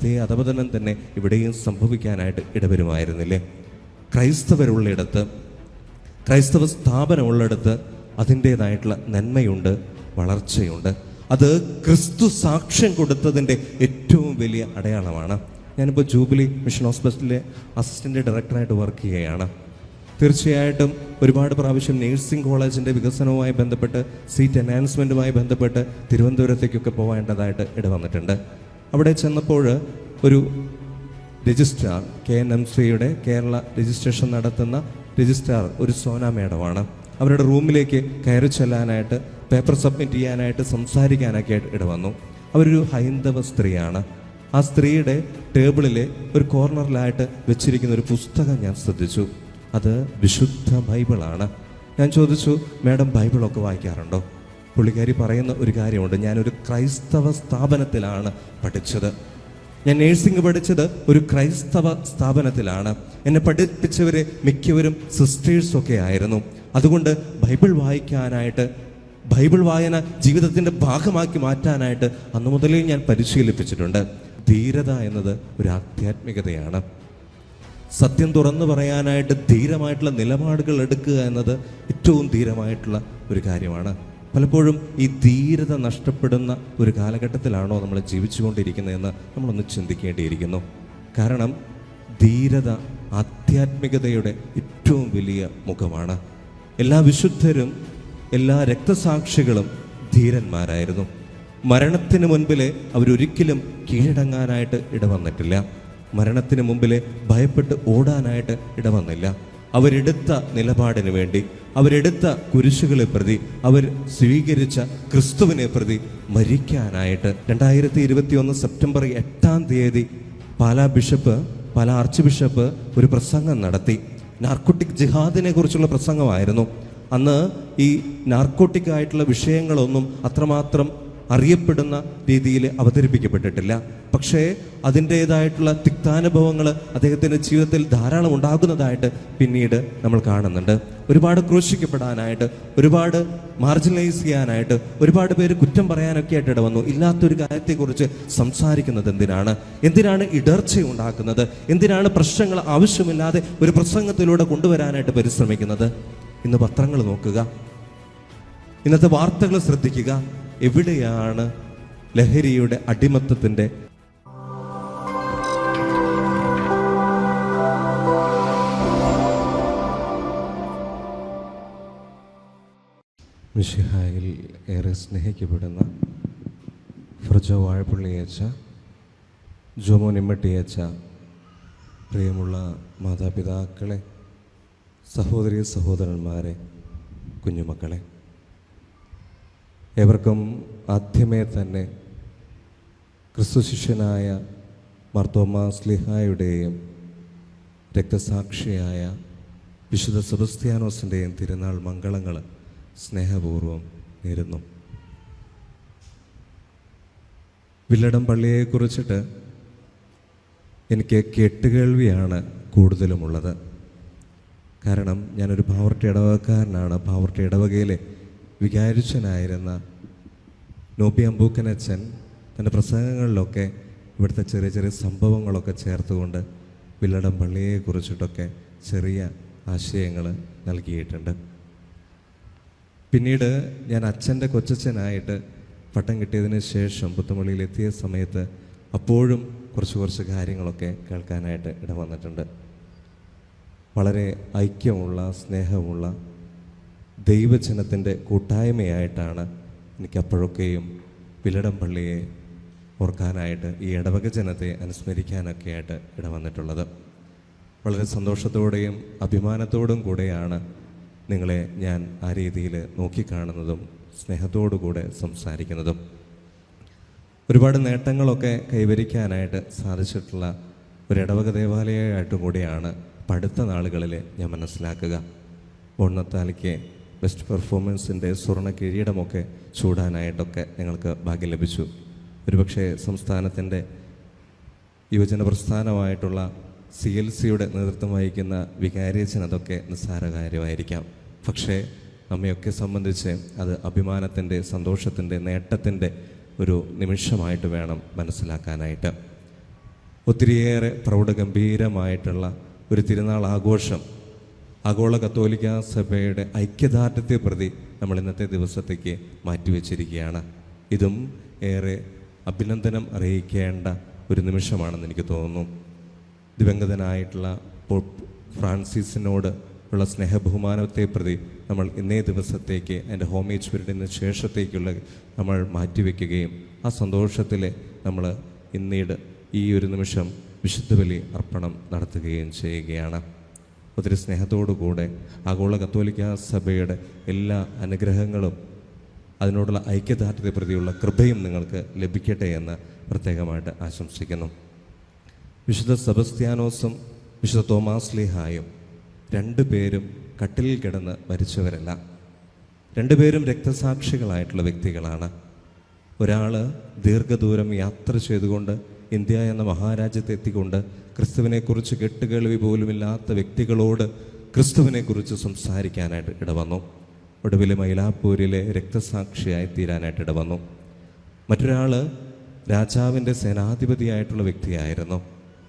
അതേ അധപതനം തന്നെ ഇവിടെയും സംഭവിക്കാനായിട്ട് ഇടവരുമായിരുന്നില്ലേ? ക്രൈസ്തവരുള്ളിടത്ത് ക്രൈസ്തവ സ്ഥാപനമുള്ളിടത്ത് അതിന്റേതായിട്ടുള്ള നന്മയുണ്ട് വളർച്ചയുണ്ട്. അത് ക്രിസ്തു സാക്ഷ്യം കൊടുത്തതിന്റെ ഏറ്റവും വലിയ അടയാളമാണ്. ഞാനിപ്പോൾ ജൂബിലി മിഷൻ ഹോസ്പിറ്റലിലെ അസിസ്റ്റന്റ് ഡയറക്ടറായിട്ട് വർക്ക് ചെയ്യുകയാണ്. തീർച്ചയായിട്ടും ഒരുപാട് പ്രാവശ്യം നേഴ്സിംഗ് കോളേജിന്റെ വികസനവുമായി ബന്ധപ്പെട്ട് സീറ്റ് അനൗൺസ്മെന്റുമായി ബന്ധപ്പെട്ട് തിരുവനന്തപുരത്തേക്കൊക്കെ പോകേണ്ടതായിട്ട് ഇടവന്നിട്ടുണ്ട്. അവിടെ ചെന്നപ്പോൾ ഒരു രജിസ്ട്രാർ കെ എൻ എം ശ്രീയുടെ കേരള രജിസ്ട്രേഷൻ നടത്തുന്ന രജിസ്ട്രാർ ഒരു സോന മേഡമാണ്. അവരുടെ റൂമിലേക്ക് കയറി ചെല്ലാനായിട്ട് പേപ്പർ സബ്മിറ്റ് ചെയ്യാനായിട്ട് സംസാരിക്കാനൊക്കെ ആയിട്ട് ഇടവന്നു അവരൊരു ഹൈന്ദവ സ്ത്രീയാണ്. ആ സ്ത്രീയുടെ ടേബിളിലെ ഒരു കോർണറിലായിട്ട് വെച്ചിരിക്കുന്ന ഒരു പുസ്തകം ഞാൻ ശ്രദ്ധിച്ചു. അത് വിശുദ്ധ ബൈബിളാണ്. ഞാൻ ചോദിച്ചു മാഡം ബൈബിളൊക്കെ വായിക്കാറുണ്ടോ? പുള്ളിക്കാരി പറയുന്ന ഒരു കാര്യമുണ്ട്. ഞാനൊരു ക്രൈസ്തവ സ്ഥാപനത്തിലാണ് പഠിച്ചത്. ഞാൻ നേഴ്സിംഗ് പഠിച്ചത് ഒരു ക്രൈസ്തവ സ്ഥാപനത്തിലാണ്. എന്നെ പഠിപ്പിച്ചവരെ മിക്കവരും സിസ്റ്റേഴ്സൊക്കെ ആയിരുന്നു. അതുകൊണ്ട് ബൈബിൾ വായിക്കാനായിട്ട് ബൈബിൾ വായന ജീവിതത്തിന്റെ ഭാഗമാക്കി മാറ്റാനായിട്ട് അന്ന് മുതലേ ഞാൻ പരിശീലിപ്പിച്ചിട്ടുണ്ട്. ധീരത എന്നത് ഒരു ആധ്യാത്മികതയാണ്. സത്യം തുറന്നു പറയാനായിട്ട് ധീരമായിട്ടുള്ള നിലപാടുകൾ എടുക്കുക എന്നത് ഏറ്റവും ധീരമായിട്ടുള്ള ഒരു കാര്യമാണ്. പലപ്പോഴും ഈ ധീരത നഷ്ടപ്പെടുന്ന ഒരു കാലഘട്ടത്തിലാണോ നമ്മൾ ജീവിച്ചുകൊണ്ടിരിക്കുന്നതെന്ന് നമ്മളൊന്ന് ചിന്തിക്കേണ്ടിയിരിക്കുന്നു. കാരണം ധീരത ആധ്യാത്മികതയുടെ ഏറ്റവും വലിയ മുഖമാണ്. എല്ലാ വിശുദ്ധരും എല്ലാ രക്തസാക്ഷികളും ധീരന്മാരായിരുന്നു. മരണത്തിന് മുൻപിലെ അവരൊരിക്കലും കീഴടങ്ങാനായിട്ട് ഇടവന്നിട്ടില്ല. മരണത്തിന് മുമ്പിലെ ഭയപ്പെട്ട് ഓടാനായിട്ട് ഇടവന്നില്ല. അവരെടുത്ത നിലപാടിന് വേണ്ടി അവരെടുത്ത കുരിശുകളെ പ്രതി അവർ സ്വീകരിച്ച ക്രിസ്തുവിനെ പ്രതി മരിക്കാനായിട്ട് രണ്ടായിരത്തി ഇരുപത്തി ഒന്ന് സെപ്റ്റംബർ എട്ടാം തീയതി Pala bishop Pala archbishop ഒരു പ്രസംഗം നടത്തി. നാർക്കോട്ടിക് ജിഹാദിനെ കുറിച്ചുള്ള പ്രസംഗമായിരുന്നു. അന്ന് ഈ നാർക്കോട്ടിക് ആയിട്ടുള്ള വിഷയങ്ങളൊന്നും അത്രമാത്രം അറിയപ്പെടുന്ന രീതിയിൽ അവതരിപ്പിക്കപ്പെട്ടിട്ടില്ല. പക്ഷേ അതിന്റേതായിട്ടുള്ള തിക്താനുഭവങ്ങൾ അദ്ദേഹത്തിന്റെ ജീവിതത്തിൽ ധാരാളം ഉണ്ടാകുന്നതായിട്ട് പിന്നീട് നമ്മൾ കാണുന്നുണ്ട്. ഒരുപാട് ക്രൂശിക്കപ്പെടാനായിട്ട് ഒരുപാട് മാർജിനലൈസ് ചെയ്യാനായിട്ട് ഒരുപാട് പേര് കുറ്റം പറയാനൊക്കെ ആയിട്ട് ഇട വന്നു ഇല്ലാത്തൊരു കാര്യത്തെക്കുറിച്ച് സംസാരിക്കുന്നത് എന്തിനാണ്? എന്തിനാണ് ഇടർച്ച ഉണ്ടാക്കുന്നത്? എന്തിനാണ് പ്രശ്നങ്ങൾ ആവശ്യമില്ലാതെ ഒരു പ്രസംഗത്തിലൂടെ കൊണ്ടുവരാനായിട്ട് പരിശ്രമിക്കുന്നത്? ഇന്ന് പത്രങ്ങൾ നോക്കുക. ഇന്നത്തെ വാർത്തകൾ ശ്രദ്ധിക്കുക. എവിടെയാണ് ലഹരിയുടെ അടിമത്തത്തിന്റെ മിഷിഹായിൽ ഏറെ സ്നേഹിക്കപ്പെടുന്ന ഫ്രജോ വാഴപ്പുള്ളിയച്ച ജോമോ നിമ്മട്ടിയച്ച പ്രിയമുള്ള മാതാപിതാക്കളെ സഹോദരി സഹോദരന്മാരെ കുഞ്ഞുമക്കളെ. ഏവർക്കും ആദ്യമേ തന്നെ ക്രിസ്തു ശിഷ്യനായ മർത്തോമ സ്ലിഹായുടെയും രക്തസാക്ഷിയായ വിശുദ്ധ സെബസ്ത്യാനോസിന്റെയും തിരുനാൾ മംഗളങ്ങൾ സ്നേഹപൂർവം നേരുന്നു. വില്ലടം പള്ളിയെക്കുറിച്ചിട്ട് എനിക്ക് കെട്ടുകേൾവിയാണ് കൂടുതലുമുള്ളത്. കാരണം ഞാനൊരു പാവർട്ടി ഇടവകക്കാരനാണ്. പാവർട്ടി ഇടവകയിലെ വികാരിച്ചനായിരുന്ന നോബി അമ്പൂക്കനച്ഛൻ തന്റെ പ്രസംഗങ്ങളിലൊക്കെ ഇവിടുത്തെ ചെറിയ ചെറിയ സംഭവങ്ങളൊക്കെ ചേർത്തുകൊണ്ട് വില്ലടം പള്ളിയെക്കുറിച്ചിട്ടൊക്കെ ചെറിയ ആശയങ്ങൾ നൽകിയിട്ടുണ്ട്. പിന്നീട് ഞാൻ അച്ഛന്റെ കൊച്ചച്ഛനായിട്ട് പട്ടം കിട്ടിയതിന് ശേഷം പുത്തുമള്ളിയിൽ എത്തിയ സമയത്ത് അപ്പോഴും കുറച്ച് കുറച്ച് കാര്യങ്ങളൊക്കെ കേൾക്കാനായിട്ട് ഇടവന്നിട്ടുണ്ട്. വളരെ ഐക്യമുള്ള സ്നേഹമുള്ള ദൈവജനത്തിന്റെ കൂട്ടായ്മയായിട്ടാണ് എനിക്കപ്പോഴൊക്കെയും പില്ലടം പള്ളിയെ ഓർക്കാനായിട്ട് ഈ ഇടവക ജനത്തെ അനുസ്മരിക്കാനൊക്കെ ആയിട്ട് ഇടവന്നിട്ടുള്ളത്. വളരെ സന്തോഷത്തോടെയും അഭിമാനത്തോടും കൂടെയാണ് നിങ്ങളെ ഞാൻ ആ രീതിയിൽ നോക്കിക്കാണുന്നതും സ്നേഹത്തോടു കൂടെ സംസാരിക്കുന്നതും. ഒരുപാട് നേട്ടങ്ങളൊക്കെ കൈവരിക്കാനായിട്ട് സാധിച്ചിട്ടുള്ള ഒരു ഇടവക ദേവാലയമായിട്ടും കൂടിയാണ് പടുത്ത നാളുകളിൽ ഞാൻ മനസ്സിലാക്കുക. ഓണത്താലിക്ക് ബെസ്റ്റ് പെർഫോമൻസിന്റെ സ്വർണ കിരീടമൊക്കെ ചൂടാനായിട്ടൊക്കെ ഞങ്ങൾക്ക് ഭാഗ്യം ലഭിച്ചു. ഒരുപക്ഷെ സംസ്ഥാനത്തിന്റെ യുവജന പ്രസ്ഥാനമായിട്ടുള്ള സി എൽ സിയുടെ നേതൃത്വം വഹിക്കുന്ന വികാരിയച്ചൻ അതൊക്കെ നിസ്സാര കാര്യമായിരിക്കാം പക്ഷേ നമ്മയൊക്കെ സംബന്ധിച്ച് അത് അഭിമാനത്തിന്റെ സന്തോഷത്തിന്റെ നേട്ടത്തിന്റെ ഒരു നിമിഷമായിട്ട് വേണം മനസ്സിലാക്കാനായിട്ട്. ഒത്തിരിയേറെ പ്രൗഢഗംഭീരമായിട്ടുള്ള ഒരു തിരുനാൾ ആഘോഷം ആഗോള കത്തോലിക്ക സഭയുടെ ഐക്യദാർഢ്യത്തെ പ്രതി നമ്മൾ ഇന്നത്തെ ദിവസത്തേക്ക് മാറ്റിവെച്ചിരിക്കുകയാണ്. ഇതും ഏറെ അഭിനന്ദനം അറിയിക്കേണ്ട ഒരു നിമിഷമാണെന്ന് എനിക്ക് തോന്നുന്നു. ദിവംഗതനായിട്ടുള്ള പോപ്പ് ഫ്രാൻസിസിനോട് ഉള്ള സ്നേഹബഹുമാനത്തെ പ്രതി നമ്മൾ ഇന്നേ ദിവസത്തേക്ക് എന്റെ ഹോമേജ് പീരീഡിന് ശേഷത്തേക്കുള്ള നമ്മൾ മാറ്റിവെക്കുകയും ആ സന്തോഷത്തിൽ നമ്മൾ ഇന്നീട് ഈ ഒരു നിമിഷം വിശുദ്ധ ബലി അർപ്പണം നടത്തുകയും ചെയ്യുകയാണ്. ഒത്തിരി സ്നേഹത്തോടു കൂടെ ആഗോള കത്തോലിക്ക സഭയുടെ എല്ലാ അനുഗ്രഹങ്ങളും അതിനോടുള്ള ഐക്യദാർഢ്യത്തെ പ്രതിയുള്ള കൃപയും നിങ്ങൾക്ക് ലഭിക്കട്ടെ എന്ന് പ്രത്യേകമായിട്ട് ആശംസിക്കുന്നു. വിശുദ്ധ സെബസ്ത്യാനോസും വിശുദ്ധ തോമാസ് ലീഹായും രണ്ടുപേരും കട്ടിലിൽ കിടന്ന് മരിച്ചവരല്ല. രണ്ടുപേരും രക്തസാക്ഷികളായിട്ടുള്ള വ്യക്തികളാണ്. ഒരാൾ ദീർഘദൂരം യാത്ര ചെയ്തുകൊണ്ട് ഇന്ത്യ എന്ന മഹാരാജ്യത്ത് എത്തിക്കൊണ്ട് ക്രിസ്തുവിനെക്കുറിച്ച് കെട്ടുകേൾവി പോലുമില്ലാത്ത വ്യക്തികളോട് ക്രിസ്തുവിനെക്കുറിച്ച് സംസാരിക്കാനായിട്ട് ഇടവന്നു. ഒടുവിൽ മൈലാപ്പൂരിലെ രക്തസാക്ഷിയായി തീരാനായിട്ട് ഇടവന്നു. മറ്റൊരാൾ രാജാവിന്റെ സേനാധിപതിയായിട്ടുള്ള വ്യക്തിയായിരുന്നു.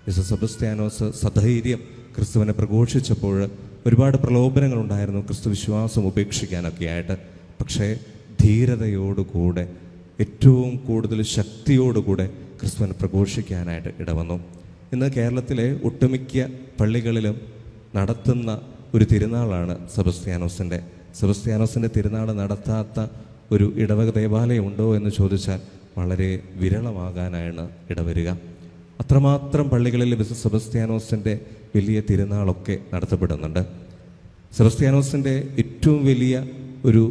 മിസ്റ്റർ സെബസ്ത്യാനോസ് സധൈര്യം ക്രിസ്തുവിനെ പ്രഘോഷിച്ചപ്പോൾ ഒരുപാട് പ്രലോഭനങ്ങൾ ഉണ്ടായിരുന്നു ക്രിസ്തു വിശ്വാസം ഉപേക്ഷിക്കാനൊക്കെയായിട്ട്. പക്ഷേ ധീരതയോടുകൂടെ ഏറ്റവും കൂടുതൽ ശക്തിയോടുകൂടെ ക്രിസ്തുവിനെ പ്രഘോഷിക്കാനായിട്ട് ഇടവന്നു. ഇന്ന് കേരളത്തിലെ ഒട്ടുമിക്ക പള്ളികളിലും നടത്തുന്ന ഒരു തിരുനാളാണ് സെബസ്ത്യാനോസിന്റെ സെബസ്ത്യാനോസിന്റെ തിരുനാൾ നടത്താത്ത ഒരു ഇടവക ദേവാലയം ഉണ്ടോ എന്ന് ചോദിച്ചാൽ വളരെ വിരളമാകാനാണ് ഇടവരിക. അത്രമാത്രം പള്ളികളിൽ വിശുദ്ധ സെബസ്ത്യാനോസിന്റെ വലിയ തിരുനാളൊക്കെ നടത്തപ്പെടുന്നുണ്ട്. സെബസ്ത്യാനോസിന്റെ ഏറ്റവും വലിയ ഒരു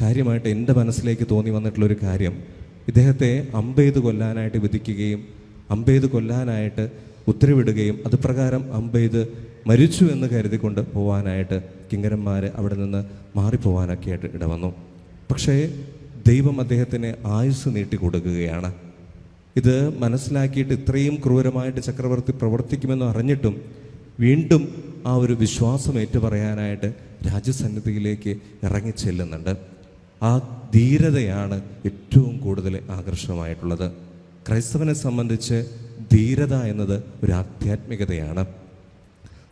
കാര്യമായിട്ട് എന്റെ മനസ്സിലേക്ക് തോന്നി വന്നിട്ടുള്ളൊരു കാര്യം. ഇദ്ദേഹത്തെ അമ്പെയ്ത് കൊല്ലാനായിട്ട് വിധിക്കുകയും അമ്പെയ്ത് കൊല്ലാനായിട്ട് ഉത്തരവിടുകയും അതുപ്രകാരം അമ്പെയ്ത് മരിച്ചു എന്ന് കരുതിക്കൊണ്ട് പോവാനായിട്ട് കിങ്കരന്മാർ അവിടെ നിന്ന് മാറിപ്പോവാനൊക്കെ ആയിട്ട് ഇടവന്നു. പക്ഷേ ദൈവം അദ്ദേഹത്തിന് ആയുസ് നീട്ടി കൊടുക്കുകയാണ്. ഇത് മനസ്സിലാക്കിയിട്ട് ഇത്രയും ക്രൂരമായിട്ട് ചക്രവർത്തി പ്രവർത്തിക്കുമെന്ന് അറിഞ്ഞിട്ടും വീണ്ടും ആ ഒരു വിശ്വാസം ഏറ്റുപറയാനായിട്ട് രാജ്യസന്നിധിയിലേക്ക് ഇറങ്ങിച്ചെല്ലുന്നുണ്ട്. ആ ധീരതയാണ് ഏറ്റവും കൂടുതൽ ആകർഷകമായിട്ടുള്ളത്. ക്രൈസ്തവനെ സംബന്ധിച്ച് ധീരത എന്നത് ഒരു ആധ്യാത്മികതയാണ്.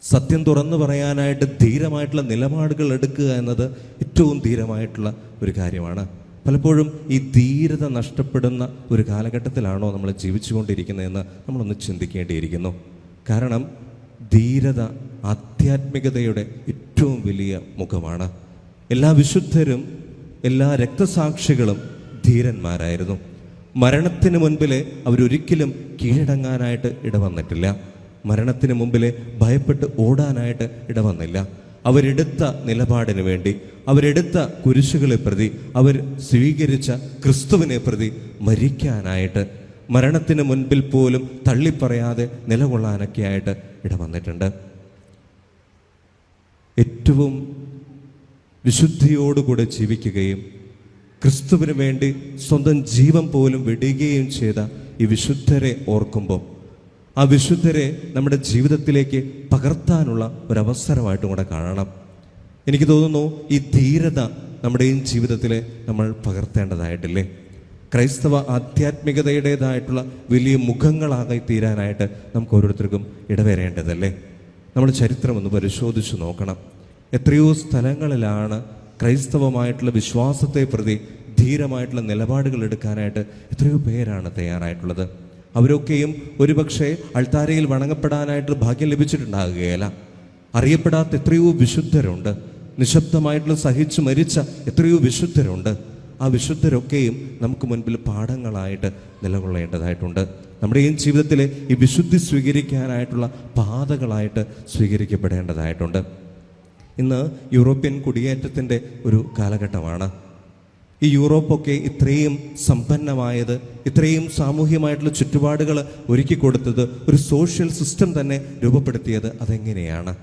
സത്യം തുറന്നു പറയാനായിട്ട് ധീരമായിട്ടുള്ള നിലപാടുകൾ എടുക്കുക എന്നത് ഏറ്റവും ധീരമായിട്ടുള്ള ഒരു കാര്യമാണ്. പലപ്പോഴും ഈ ധീരത നഷ്ടപ്പെടുന്ന ഒരു കാലഘട്ടത്തിലാണോ നമ്മൾ ജീവിച്ചുകൊണ്ടിരിക്കുന്നതെന്ന് നമ്മളൊന്ന് ചിന്തിക്കേണ്ടിയിരിക്കുന്നു. കാരണം ധീരത ആധ്യാത്മികതയുടെ ഏറ്റവും വലിയ മുഖമാണ്. എല്ലാ വിശുദ്ധരും എല്ലാ രക്തസാക്ഷികളും ധീരന്മാരായിരുന്നു. മരണത്തിന് മുൻപിൽ അവരൊരിക്കലും കീഴടങ്ങാനായിട്ട് ഇടവന്നിട്ടില്ല. മരണത്തിന് മുമ്പിൽ ഭയപ്പെട്ട് ഓടാനായിട്ട് ഇടവന്നില്ല. അവരെടുത്ത നിലപാടിന് വേണ്ടി അവരെടുത്ത കുരിശുകളെ പ്രതി അവർ സ്വീകരിച്ച ക്രിസ്തുവിനെ പ്രതി മരിക്കാനായിട്ട് മരണത്തിന് മുൻപിൽ പോലും തള്ളിപ്പറയാതെ നിലകൊള്ളാനൊക്കെ ആയിട്ട് ഇടവന്നിട്ടുണ്ട്. ഏറ്റവും വിശുദ്ധിയോടുകൂടെ ജീവിക്കുകയും ക്രിസ്തുവിന് വേണ്ടി സ്വന്തം ജീവൻ പോലും വിടുകയും ചെയ്ത ഈ വിശുദ്ധരെ ഓർക്കുമ്പോൾ ആ വിശുദ്ധരെ നമ്മുടെ ജീവിതത്തിലേക്ക് പകർത്താനുള്ള ഒരവസരമായിട്ടും കൂടെ കാണണം. എനിക്ക് തോന്നുന്നു ഈ ധീരത നമ്മുടെയും ജീവിതത്തിൽ നമ്മൾ പകർത്തേണ്ടതായിട്ടില്ലേ? ക്രൈസ്തവ ആധ്യാത്മികതയുടേതായിട്ടുള്ള വലിയ മുഖങ്ങളാകെ തീരാനായിട്ട് നമുക്ക് ഓരോരുത്തർക്കും ഇടവരേണ്ടതല്ലേ? നമ്മൾ ചരിത്രം ഒന്ന് പരിശോധിച്ച് നോക്കണം. എത്രയോ സ്ഥലങ്ങളിലാണ് ക്രൈസ്തവമായിട്ടുള്ള വിശ്വാസത്തെ പ്രതി ധീരമായിട്ടുള്ള നിലപാടുകൾ എടുക്കാനായിട്ട് എത്രയോ പേരാണ് തയ്യാറായിട്ടുള്ളത്. അവരൊക്കെയും ഒരുപക്ഷെ അൾത്താരയിൽ വണങ്ങപ്പെടാനായിട്ട് ഭാഗ്യം ലഭിച്ചിട്ടുണ്ടാകുകയില്ല. അറിയപ്പെടാത്ത എത്രയോ വിശുദ്ധരുണ്ട്. നിശബ്ദമായിട്ടുള്ള സഹിച്ചു മരിച്ച എത്രയോ വിശുദ്ധരുണ്ട്. ആ വിശുദ്ധരൊക്കെയും നമുക്ക് മുൻപിൽ പാഠങ്ങളായിട്ട് നിലകൊള്ളേണ്ടതായിട്ടുണ്ട്. നമ്മുടെയും ജീവിതത്തിലെ ഈ വിശുദ്ധി സ്വീകരിക്കാനായിട്ടുള്ള പാതകളായിട്ട് സ്വീകരിക്കപ്പെടേണ്ടതായിട്ടുണ്ട്. ഇന്ന് യൂറോപ്യൻ കുടിയേറ്റത്തിന്റെ ഒരു കാലഘട്ടമാണ്. ഈ യൂറോപ്പൊക്കെ ഇത്രയും സമ്പന്നമായത് ഇത്രയും സാമൂഹ്യമായിട്ടുള്ള ചുറ്റുപാടുകൾ ഒരുക്കി കൊടുത്തത് ഒരു സോഷ്യൽ സിസ്റ്റം തന്നെ രൂപപ്പെടുത്തിയത് അതെങ്ങനെയാണ്?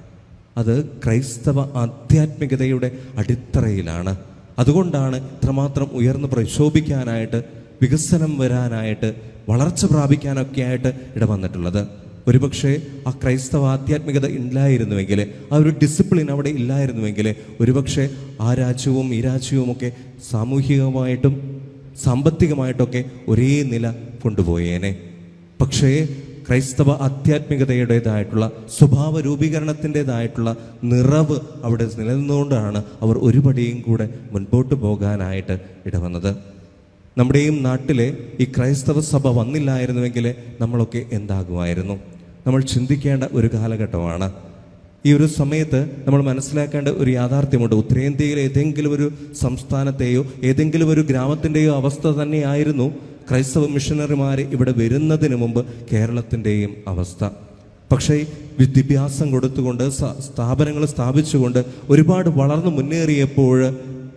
അത് ക്രൈസ്തവ ആധ്യാത്മികതയുടെ അടിത്തറയിലാണ്. അതുകൊണ്ടാണ് ഇത്രമാത്രം ഉയർന്ന് പ്രക്ഷോഭിക്കാനായിട്ട് വികസനം വരാനായിട്ട് വളർച്ച പ്രാപിക്കാനൊക്കെ ആയിട്ട് ഇടവന്നിട്ടുള്ളത്. ഒരുപക്ഷെ ആ ക്രൈസ്തവ ആധ്യാത്മികത ഇല്ലായിരുന്നുവെങ്കിൽ ആ ഒരു ഡിസിപ്ലിൻ അവിടെ ഇല്ലായിരുന്നുവെങ്കിൽ ഒരുപക്ഷെ ആ രാജ്യവും ഈ രാജ്യവുമൊക്കെ സാമൂഹികമായിട്ടും സാമ്പത്തികമായിട്ടൊക്കെ ഒരേ നില കൊണ്ടുപോയേനെ. പക്ഷേ ക്രൈസ്തവ ആധ്യാത്മികതയുടേതായിട്ടുള്ള സ്വഭാവ രൂപീകരണത്തിന്റെതായിട്ടുള്ള നിറവ് അവിടെ നിലനിന്നുകൊണ്ടാണ് അവർ ഒരുപടിയും കൂടെ മുൻപോട്ട് പോകാനായിട്ട് ഇടവന്നത്. നമ്മുടെയും നാട്ടിലെ ഈ ക്രൈസ്തവ സഭ വന്നില്ലായിരുന്നുവെങ്കിൽ നമ്മളൊക്കെ എന്താകുമായിരുന്നു? നമ്മൾ ചിന്തിക്കേണ്ട ഒരു കാലഘട്ടമാണ്. ഈ ഒരു സമയത്ത് നമ്മൾ മനസ്സിലാക്കേണ്ട ഒരു യാഥാർത്ഥ്യമുണ്ട്. ഉത്തരേന്ത്യയിലെ ഏതെങ്കിലും ഒരു സംസ്ഥാനത്തെയോ ഏതെങ്കിലും ഒരു ഗ്രാമത്തിന്റെയോ അവസ്ഥ തന്നെയായിരുന്നു ക്രൈസ്തവ മിഷണറിമാർ ഇവിടെ വരുന്നതിന് മുമ്പ് കേരളത്തിന്റെയും അവസ്ഥ. പക്ഷേ വിദ്യാഭ്യാസം കൊടുത്തുകൊണ്ട് സ്ഥാപനങ്ങൾ സ്ഥാപിച്ചുകൊണ്ട് ഒരുപാട് വളർന്നു മുന്നേറിയപ്പോൾ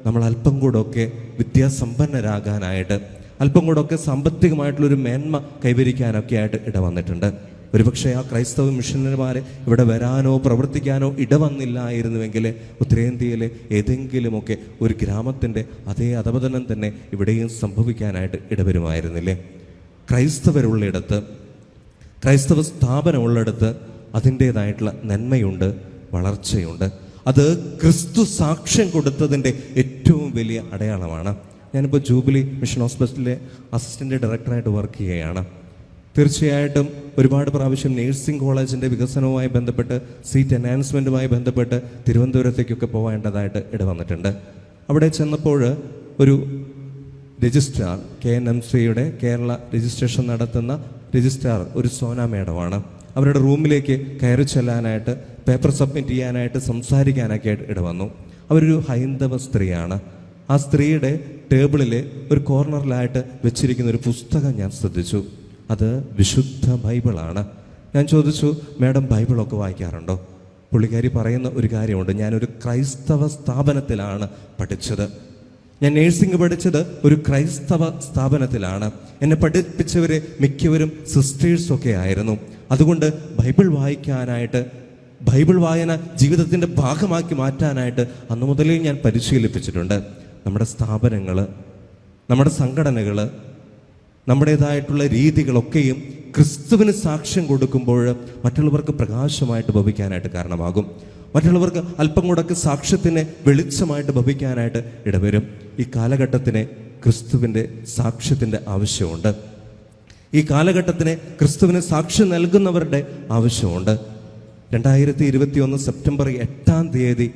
നമ്മൾ അല്പം കൂടെയൊക്കെ വിദ്യാസമ്പന്നരാകാനായിട്ട് അല്പം കൂടെയൊക്കെ സാമ്പത്തികമായിട്ടുള്ളൊരു മേന്മ കൈവരിക്കാനൊക്കെ ആയിട്ട് ഇടവന്നിട്ടുണ്ട്. ഒരുപക്ഷെ ആ ക്രൈസ്തവ മിഷനറിമാർ ഇവിടെ വരാനോ പ്രവർത്തിക്കാനോ ഇടവന്നില്ലായിരുന്നുവെങ്കിൽ ഉത്തരേന്ത്യയിലെ ഏതെങ്കിലുമൊക്കെ ഒരു ഗ്രാമത്തിന്റെ അതേ അധപതനം തന്നെ ഇവിടെയും സംഭവിക്കാനായിട്ട് ഇടവരുമായിരുന്നില്ലേ? ക്രൈസ്തവരുള്ളിടത്ത് ക്രൈസ്തവ സ്ഥാപനമുള്ളിടത്ത് അതിന്റേതായിട്ടുള്ള നന്മയുണ്ട് വളർച്ചയുണ്ട്. അത് ക്രിസ്തു സാക്ഷ്യം കൊടുത്തതിന്റെ ഏറ്റവും വലിയ അടയാളമാണ്. ഞാനിപ്പോൾ ജൂബിലി മിഷൻ ഹോസ്പിറ്റലിലെ അസിസ്റ്റന്റ് ഡയറക്ടറായിട്ട് വർക്ക് ചെയ്യുകയാണ്. തീർച്ചയായിട്ടും ഒരുപാട് പ്രാവശ്യം നേഴ്സിംഗ് കോളേജിന്റെ വികസനവുമായി ബന്ധപ്പെട്ട് സീറ്റ് അനൗൺസ്മെന്റുമായി ബന്ധപ്പെട്ട് തിരുവനന്തപുരത്തേക്കൊക്കെ പോകേണ്ടതായിട്ട് ഇടവന്നിട്ടുണ്ട് അവിടെ ചെന്നപ്പോൾ ഒരു രജിസ്ട്രാർ കെ എൻ എം സിയുടെ കേരള രജിസ്ട്രേഷൻ നടത്തുന്ന രജിസ്ട്രാർ ഒരു സോന മേഡമാണ്. അവരുടെ റൂമിലേക്ക് കയറി ചെല്ലാനായിട്ട് പേപ്പർ സബ്മിറ്റ് ചെയ്യാനായിട്ട് സംസാരിക്കാനൊക്കെ ആയിട്ട് ഇടവന്നു അവരൊരു ഹൈന്ദവ സ്ത്രീയാണ്. ആ സ്ത്രീയുടെ ടേബിളിൽ ഒരു കോർണറിലായിട്ട് വെച്ചിരിക്കുന്ന ഒരു പുസ്തകം ഞാൻ ശ്രദ്ധിച്ചു. അത് വിശുദ്ധ ബൈബിളാണ്. ഞാൻ ചോദിച്ചു മാഡം ബൈബിളൊക്കെ വായിക്കാറുണ്ടോ? പുള്ളിക്കാരി പറയുന്ന ഒരു കാര്യമുണ്ട്. ഞാനൊരു ക്രൈസ്തവ സ്ഥാപനത്തിലാണ് പഠിച്ചത്. ഞാൻ നേഴ്സിംഗ് പഠിച്ചത് ഒരു ക്രൈസ്തവ സ്ഥാപനത്തിലാണ്. എന്നെ പഠിപ്പിച്ചവരെ മിക്കവരും സിസ്റ്റേഴ്സൊക്കെ ആയിരുന്നു. അതുകൊണ്ട് ബൈബിൾ വായിക്കാനായിട്ട് ബൈബിൾ വായന ജീവിതത്തിന്റെ ഭാഗമാക്കി മാറ്റാനായിട്ട് അന്നു മുതലേ ഞാൻ പരിശീലിപ്പിച്ചിട്ടുണ്ട്. നമ്മുടെ സ്ഥാപനങ്ങൾ നമ്മുടെ സംഘടനകൾ നമ്മുടേതായിട്ടുള്ള രീതികളൊക്കെയും ക്രിസ്തുവിന് സാക്ഷ്യം കൊടുക്കുമ്പോൾ മറ്റുള്ളവർക്ക് പ്രകാശമായിട്ട് ഭവിക്കാനായിട്ട് കാരണമാകും. മറ്റുള്ളവർക്ക് അല്പം കൂടൊക്കെ സാക്ഷ്യത്തിന് വെളിച്ചമായിട്ട് ഭവിക്കാനായിട്ട് ഇടവരും. ഈ കാലഘട്ടത്തിന് ക്രിസ്തുവിന്റെ സാക്ഷ്യത്തിന്റെ ആവശ്യമുണ്ട്. ഈ കാലഘട്ടത്തിന് ക്രിസ്തുവിന് സാക്ഷ്യം നൽകുന്നവരുടെ ആവശ്യമുണ്ട്. രണ്ടായിരത്തി ഇരുപത്തി ഒന്ന് സെപ്റ്റംബർ എട്ടാം തീയതി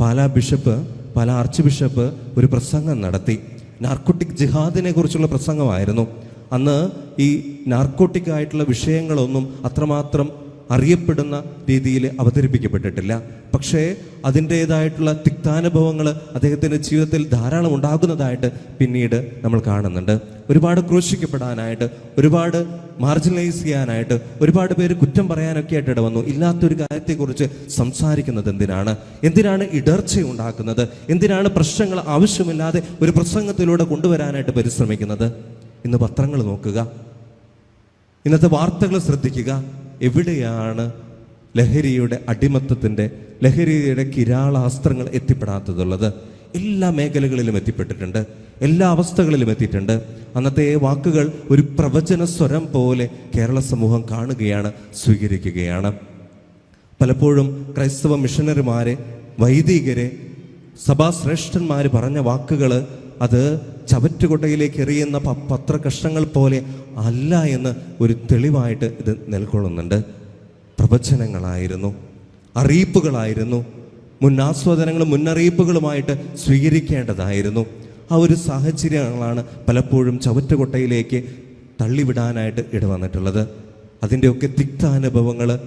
Pala bishop Pala archbishop ഒരു പ്രസംഗം നടത്തി. നാർക്കോട്ടിക് ജിഹാദിനെ കുറിച്ചുള്ള പ്രസംഗമായിരുന്നു. അന്ന് ഈ നാർക്കോട്ടിക് ആയിട്ടുള്ള വിഷയങ്ങളൊന്നും അത്രമാത്രം അറിയപ്പെടുന്ന രീതിയിൽ അവതരിപ്പിക്കപ്പെട്ടിട്ടില്ല. പക്ഷേ അതിന്റേതായിട്ടുള്ള തിക്താനുഭവങ്ങൾ അദ്ദേഹത്തിന്റെ ജീവിതത്തിൽ ധാരാളം ഉണ്ടാകുന്നതായിട്ട് പിന്നീട് നമ്മൾ കാണുന്നുണ്ട്. ഒരുപാട് ക്രൂശിക്കപ്പെടാനായിട്ട് ഒരുപാട് മാർജിനലൈസ് ചെയ്യാനായിട്ട് ഒരുപാട് പേര് കുറ്റം പറയാനൊക്കെ ആയിട്ട് ഇട വന്നു ഇല്ലാത്തൊരു കാര്യത്തെക്കുറിച്ച് സംസാരിക്കുന്നത് എന്തിനാണ്? എന്തിനാണ് ഇടർച്ച ഉണ്ടാക്കുന്നത്? എന്തിനാണ് പ്രശ്നങ്ങൾ ആവശ്യമില്ലാതെ ഒരു പ്രസംഗത്തിലൂടെ കൊണ്ടുവരാനായിട്ട് പരിശ്രമിക്കുന്നത്? ഇന്ന് പത്രങ്ങൾ നോക്കുക. ഇന്നത്തെ വാർത്തകൾ ശ്രദ്ധിക്കുക. എവിടെയാണ് ലഹരിയുടെ അടിമത്തത്തിന്റെ ലഹരിയുടെ കിരാളാസ്ത്രങ്ങൾ എത്തിപ്പെടാത്തതുള്ളത്? എല്ലാ മേഖലകളിലും എത്തിപ്പെട്ടിട്ടുണ്ട്. എല്ലാ അവസ്ഥകളിലും എത്തിയിട്ടുണ്ട്. അന്നത്തെ വാക്കുകൾ ഒരു പ്രവചന സ്വരം പോലെ കേരള സമൂഹം കാണുകയാണ് സ്വീകരിക്കുകയാണ്. പലപ്പോഴും ക്രൈസ്തവ മിഷനറിമാരെ വൈദികരെ സഭാശ്രേഷ്ഠന്മാർ പറഞ്ഞ വാക്കുകൾ അത് ചവറ്റുകൊട്ടയിലേക്ക് എറിയുന്ന പ- പത്രകഷ്ണങ്ങൾ പോലെ അല്ല എന്ന് ഒരു തെളിവായിട്ട് ഇത് നിലകൊള്ളുന്നുണ്ട് പ്രവചനങ്ങളായിരുന്നു അറിയിപ്പുകളായിരുന്നു മുന്നാസ്വാദനങ്ങളും മുന്നറിയിപ്പുകളുമായിട്ട് സ്വീകരിക്കേണ്ടതായിരുന്നു. ആ ഒരു സാഹചര്യങ്ങളാണ് പലപ്പോഴും ചവറ്റുകൊട്ടയിലേക്ക് തള്ളിവിടാനായിട്ട് ഇടവന്നിട്ടുള്ളത്. അതിന്റെയൊക്കെ തിക്താനുഭവങ്ങൾ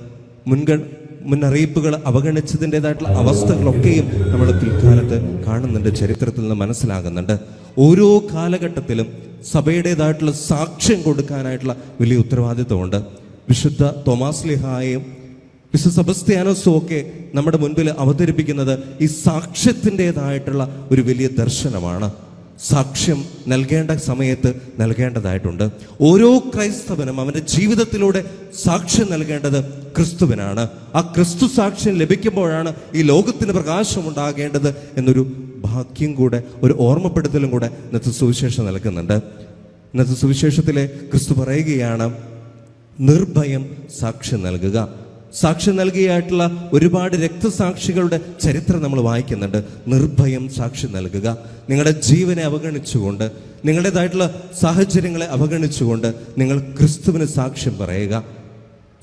മുൻഗൺ മുന്നറിയിപ്പുകൾ അവഗണിച്ചതിന്റെതായിട്ടുള്ള അവസ്ഥകളൊക്കെയും നമ്മൾ പിൽക്കാലത്ത് കാണുന്നുണ്ട് ചരിത്രത്തിൽ നിന്ന് മനസ്സിലാകുന്നുണ്ട്. ഓരോ കാലഘട്ടത്തിലും സഭയുടേതായിട്ടുള്ള സാക്ഷ്യം കൊടുക്കാനായിട്ടുള്ള വലിയ ഉത്തരവാദിത്വമുണ്ട്. വിശുദ്ധ തോമാസ് ലിഹായും വിശുദ്ധ സെബസ്ത്യാനോസും ഒക്കെ നമ്മുടെ മുൻപിൽ അവതരിപ്പിക്കുന്നത് ഈ സാക്ഷ്യത്തിന്റെതായിട്ടുള്ള ഒരു വലിയ ദർശനമാണ്. സാക്ഷ്യം നൽകേണ്ട സമയത്ത് നൽകേണ്ടതായിട്ടുണ്ട്. ഓരോ ക്രൈസ്തവനും അവന്റെ ജീവിതത്തിലൂടെ സാക്ഷ്യം നൽകേണ്ടത് ക്രിസ്തുവിനാണ്. ആ ക്രിസ്തു സാക്ഷ്യം ലഭിക്കുമ്പോഴാണ് ഈ ലോകത്തിന് പ്രകാശമുണ്ടാകേണ്ടത് എന്നൊരു ഭാഗ്യം കൂടെ ഒരു ഓർമ്മപ്പെടുത്തലും കൂടെ ഇന്നത്തെ സുവിശേഷം നൽകുന്നുണ്ട്. ഇന്നത്തെ സുവിശേഷത്തിലെ ക്രിസ്തു പറയുകയാണ് നിർഭയം സാക്ഷ്യം നൽകുക. സാക്ഷ്യം നൽകിയായിട്ടുള്ള ഒരുപാട് രക്തസാക്ഷികളുടെ ചരിത്രം നമ്മൾ വായിക്കുന്നുണ്ട്. നിർഭയം സാക്ഷ്യം നൽകുക. നിങ്ങളുടെ ജീവനെ അവഗണിച്ചുകൊണ്ട് നിങ്ങളുടേതായിട്ടുള്ള സാഹചര്യങ്ങളെ അവഗണിച്ചുകൊണ്ട് നിങ്ങൾ ക്രിസ്തുവിന് സാക്ഷ്യം പറയുക.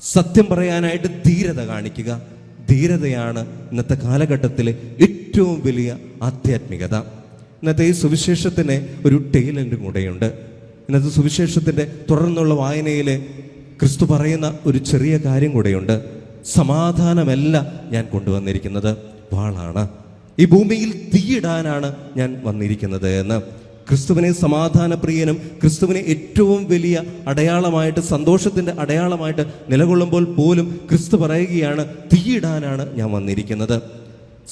സത്യം പറയാനായിട്ട് ധീരത കാണിക്കുക. ധീരതയാണ് ഇന്നത്തെ കാലഘട്ടത്തിലെ ഏറ്റവും വലിയ ആധ്യാത്മികത. ഇന്നത്തെ ഈ സുവിശേഷത്തിന് ഒരു ടൈലന്റും കൂടെയുണ്ട്. ഇന്നത്തെ സുവിശേഷത്തിന്റെ തുടർന്നുള്ള വായനയിൽ ക്രിസ്തു പറയുന്ന ഒരു ചെറിയ കാര്യം കൂടെയുണ്ട്. സമാധാനമല്ല ഞാൻ കൊണ്ടുവന്നിരിക്കുന്നത്. വാളാണ്. ഈ ഭൂമിയിൽ തീയിടാനാണ് ഞാൻ വന്നിരിക്കുന്നത് എന്ന്. ക്രിസ്തുവിനെ സമാധാനപ്രിയനും ക്രിസ്തുവിനെ ഏറ്റവും വലിയ അടയാളമായിട്ട് സന്തോഷത്തിന്റെ അടയാളമായിട്ട് നിലകൊള്ളുമ്പോൾ പോലും ക്രിസ്തു പറയുകയാണ് തീയിടാനാണ് ഞാൻ വന്നിരിക്കുന്നത്.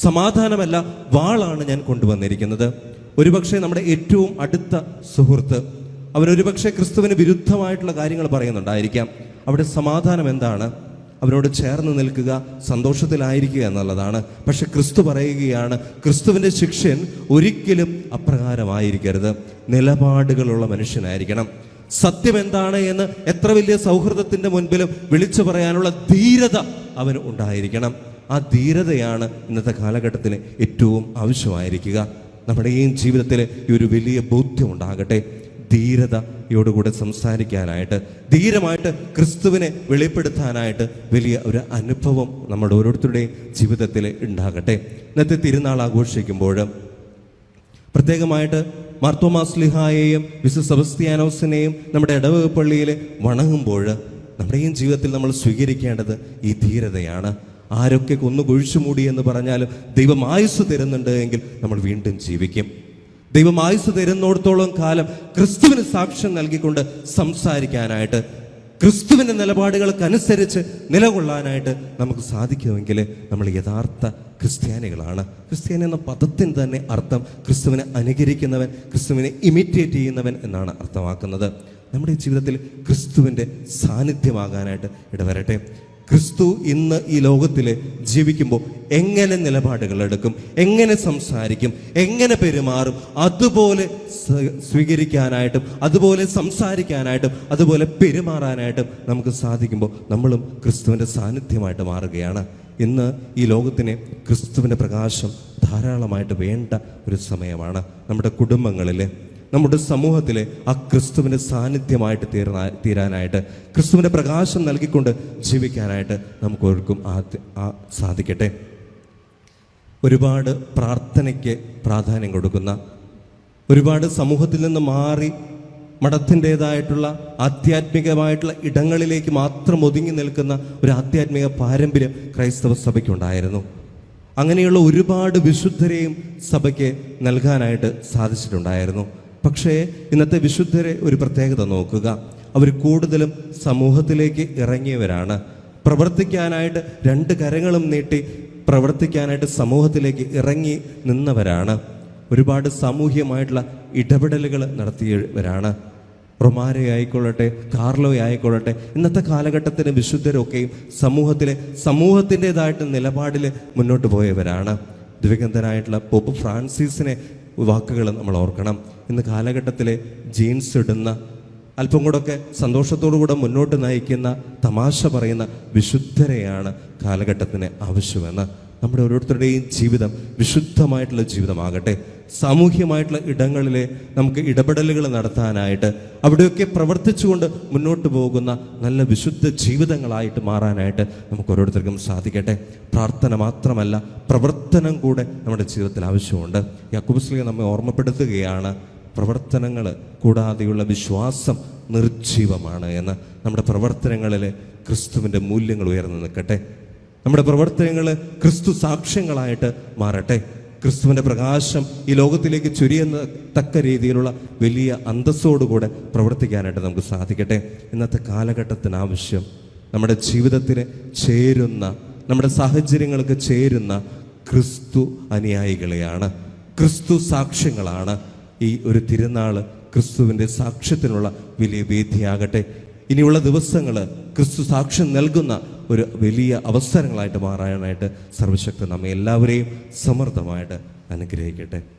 സമാധാനമല്ല വാളാണ് ഞാൻ കൊണ്ടുവന്നിരിക്കുന്നത്. ഒരുപക്ഷെ നമ്മുടെ ഏറ്റവും അടുത്ത സുഹൃത്ത് അവരൊരുപക്ഷെ ക്രിസ്തുവിന് വിരുദ്ധമായിട്ടുള്ള കാര്യങ്ങൾ പറയുന്നുണ്ടായിരിക്കാം. അവിടെ സമാധാനം എന്താണ്? അവരോട് ചേർന്ന് നിൽക്കുക സന്തോഷത്തിലായിരിക്കുക എന്നുള്ളതാണ്. പക്ഷെ ക്രിസ്തു പറയുകയാണ് ക്രിസ്തുവിന്റെ ശിക്ഷൻ ഒരിക്കലും അപ്രകാരമായിരിക്കരുത്. നിലപാടുകളുള്ള മനുഷ്യനായിരിക്കണം. സത്യം എന്താണ് എന്ന് എത്ര വലിയ സൗഹൃദത്തിന്റെ മുൻപിലും വിളിച്ചു പറയാനുള്ള ധീരത അവന് ഉണ്ടായിരിക്കണം. ആ ധീരതയാണ് ഇന്നത്തെ കാലഘട്ടത്തിന് ഏറ്റവും ആവശ്യമായിരിക്കുക. നമ്മുടെയും ജീവിതത്തിൽ ഈ ഒരു വലിയ ബോധ്യം ഉണ്ടാകട്ടെ. ധീരതയോടുകൂടെ സംസാരിക്കാനായിട്ട് ധീരമായിട്ട് ക്രിസ്തുവിനെ വെളിപ്പെടുത്താനായിട്ട് വലിയ ഒരു അനുഭവം നമ്മുടെ ഓരോരുത്തരുടെയും ജീവിതത്തിൽ ഉണ്ടാകട്ടെ. ഇന്നത്തെ തിരുനാൾ ആഘോഷിക്കുമ്പോൾ പ്രത്യേകമായിട്ട് മാർത്തോമാസ്ലിഹായെയും വിശു സെബസ്ത്യാനോസിനെയും നമ്മുടെ ഇടവക പള്ളിയിൽ വണങ്ങുമ്പോൾ നമ്മുടെയും ജീവിതത്തിൽ നമ്മൾ സ്വീകരിക്കേണ്ടത് ഈ ധീരതയാണ്. ആരൊക്കെ കൊന്നു കുഴിച്ചു മൂടി എന്ന് പറഞ്ഞാലും ദൈവം ആയുസ് തരുന്നുണ്ട് എങ്കിൽ നമ്മൾ വീണ്ടും ജീവിക്കും. ദൈവം ആയുസ് തരുന്നിടത്തോളം കാലം ക്രിസ്തുവിന് സാക്ഷ്യം നൽകിക്കൊണ്ട് സംസാരിക്കാനായിട്ട് ക്രിസ്തുവിന്റെ നിലപാടുകൾക്കനുസരിച്ച് നിലകൊള്ളാനായിട്ട് നമുക്ക് സാധിക്കുമെങ്കിൽ നമ്മൾ യഥാർത്ഥ ക്രിസ്ത്യാനികളാണ്. ക്രിസ്ത്യാനി എന്ന പദത്തിന് തന്നെ അർത്ഥം ക്രിസ്തുവിനെ അനുകരിക്കുന്നവൻ ക്രിസ്തുവിനെ ഇമിറ്റേറ്റ് ചെയ്യുന്നവൻ എന്നാണ് അർത്ഥമാക്കുന്നത്. നമ്മുടെ ജീവിതത്തിൽ ക്രിസ്തുവിന്റെ സാന്നിധ്യമാകാനായിട്ട് ഇടവരട്ടെ. ക്രിസ്തു ഇന്ന് ഈ ലോകത്തിൽ ജീവിക്കുമ്പോൾ എങ്ങനെ നിലപാടുകൾ എടുക്കും എങ്ങനെ സംസാരിക്കും എങ്ങനെ പെരുമാറും അതുപോലെ സ്വീകരിക്കാനായിട്ടും അതുപോലെ സംസാരിക്കാനായിട്ടും അതുപോലെ പെരുമാറാനായിട്ടും നമുക്ക് സാധിക്കുമ്പോൾ നമ്മളും ക്രിസ്തുവിന്റെ സാന്നിധ്യമായിട്ട് മാറുകയാണ്. ഇന്ന് ഈ ലോകത്തിന് ക്രിസ്തുവിന്റെ പ്രകാശം ധാരാളമായിട്ട് വേണ്ട ഒരു സമയമാണ്. നമ്മുടെ കുടുംബങ്ങളിൽ നമ്മുടെ സമൂഹത്തിലെ ആ ക്രിസ്തുവിന്റെ സാന്നിധ്യമായിട്ട് തീരാ തീരാനായിട്ട് ക്രിസ്തുവിന്റെ പ്രകാശം നൽകിക്കൊണ്ട് ജീവിക്കാനായിട്ട് നമുക്ക് ഓർക്കും ആ സാധിക്കട്ടെ. ഒരുപാട് പ്രാർത്ഥനയ്ക്ക് പ്രാധാന്യം കൊടുക്കുന്ന ഒരുപാട് സമൂഹത്തിൽ നിന്ന് മാറി മഠത്തിന്റെതായിട്ടുള്ള ആധ്യാത്മികമായിട്ടുള്ള ഇടങ്ങളിലേക്ക് മാത്രം ഒതുങ്ങി നിൽക്കുന്ന ഒരു ആധ്യാത്മിക പാരമ്പര്യം ക്രൈസ്തവ സഭയ്ക്കുണ്ടായിരുന്നു. അങ്ങനെയുള്ള ഒരുപാട് വിശുദ്ധരെയും സഭയ്ക്ക് നൽകാനായിട്ട് സാധിച്ചിട്ടുണ്ടായിരുന്നു. പക്ഷേ ഇന്നത്തെ വിശുദ്ധരെ ഒരു പ്രത്യേകത നോക്കുക. അവർ കൂടുതലും സമൂഹത്തിലേക്ക് ഇറങ്ങിയവരാണ്. പ്രവർത്തിക്കാനായിട്ട് രണ്ട് കരങ്ങളും നീട്ടി പ്രവർത്തിക്കാനായിട്ട് സമൂഹത്തിലേക്ക് ഇറങ്ങി നിന്നവരാണ്. ഒരുപാട് സാമൂഹ്യമായിട്ടുള്ള ഇടപെടലുകൾ നടത്തിയവരാണ്. റൊമാരെ ആയിക്കൊള്ളട്ടെ കാർലോ ആയിക്കൊള്ളട്ടെ ഇന്നത്തെ കാലഘട്ടത്തിന് വിശുദ്ധരൊക്കെയും സമൂഹത്തിലെ സമൂഹത്തിന്റെതായിട്ട് നിലപാടിൽ മുന്നോട്ട് പോയവരാണ്. ദിവ്യഗന്ധനായിട്ടുള്ള പോപ്പ് ഫ്രാൻസിസിനെ വാക്കുകൾ നമ്മൾ ഓർക്കണം. ഇന്ന് കാലഘട്ടത്തിലെ ജീൻസ് ഇടുന്ന അല്പം കൂടൊക്കെ സന്തോഷത്തോടു കൂടെ മുന്നോട്ട് നയിക്കുന്ന തമാശ പറയുന്ന വിശുദ്ധരെയാണ് കാലഘട്ടത്തിന് ആവശ്യമെന്ന് നമ്മുടെ ഓരോരുത്തരുടെയും ജീവിതം വിശുദ്ധമായിട്ടുള്ള ജീവിതമാകട്ടെ. സാമൂഹ്യമായിട്ടുള്ള ഇടങ്ങളിലെ നമുക്ക് ഇടപെടലുകൾ നടത്താനായിട്ട് അവിടെയൊക്കെ പ്രവർത്തിച്ചുകൊണ്ട് മുന്നോട്ട് പോകുന്ന നല്ല വിശുദ്ധ ജീവിതങ്ങളായിട്ട് മാറാനായിട്ട് നമുക്ക് ഓരോരുത്തർക്കും സാധിക്കട്ടെ. പ്രാർത്ഥന മാത്രമല്ല പ്രവർത്തനം കൂടെ നമ്മുടെ ജീവിതത്തിൽ ആവശ്യമുണ്ട്. യാക്കുബുസ്ലിക നമ്മെ ഓർമ്മപ്പെടുത്തുകയാണ്. പ്രവർത്തനങ്ങൾ കൂടാതെയുള്ള വിശ്വാസം നിർജീവമാണ് എന്ന് നമ്മുടെ പ്രവർത്തനങ്ങളിൽ ക്രിസ്തുവിന്റെ മൂല്യങ്ങൾ ഉയർന്നു നിൽക്കട്ടെ. നമ്മുടെ പ്രവർത്തനങ്ങൾ ക്രിസ്തു സാക്ഷ്യങ്ങളായിട്ട് മാറട്ടെ. ക്രിസ്തുവിന്റെ പ്രകാശം ഈ ലോകത്തിലേക്ക് ചുരിയുന്ന തക്ക രീതിയിലുള്ള വലിയ അന്തസ്സോടുകൂടെ പ്രവർത്തിക്കാനായിട്ട് നമുക്ക് സാധിക്കട്ടെ. ഇന്നത്തെ കാലഘട്ടത്തിന് ആവശ്യം നമ്മുടെ ജീവിതത്തിന് ചേരുന്ന നമ്മുടെ സാഹചര്യങ്ങൾക്ക് ചേരുന്ന ക്രിസ്തു അനുയായികളെയാണ്. ക്രിസ്തു സാക്ഷ്യങ്ങളാണ്. ഈ ഒരു തിരുനാൾ ക്രിസ്തുവിന്റെ സാക്ഷ്യത്തിനുള്ള വലിയ വേദിയാകട്ടെ. ഇനിയുള്ള ദിവസങ്ങൾ ക്രിസ്തു സാക്ഷ്യം നൽകുന്ന ഒരു വലിയ അവസരങ്ങളായിട്ട് മാറാനായിട്ട് സർവശക്തി നമ്മെ എല്ലാവരെയും സമർത്ഥമായിട്ട് അനുഗ്രഹിക്കട്ടെ.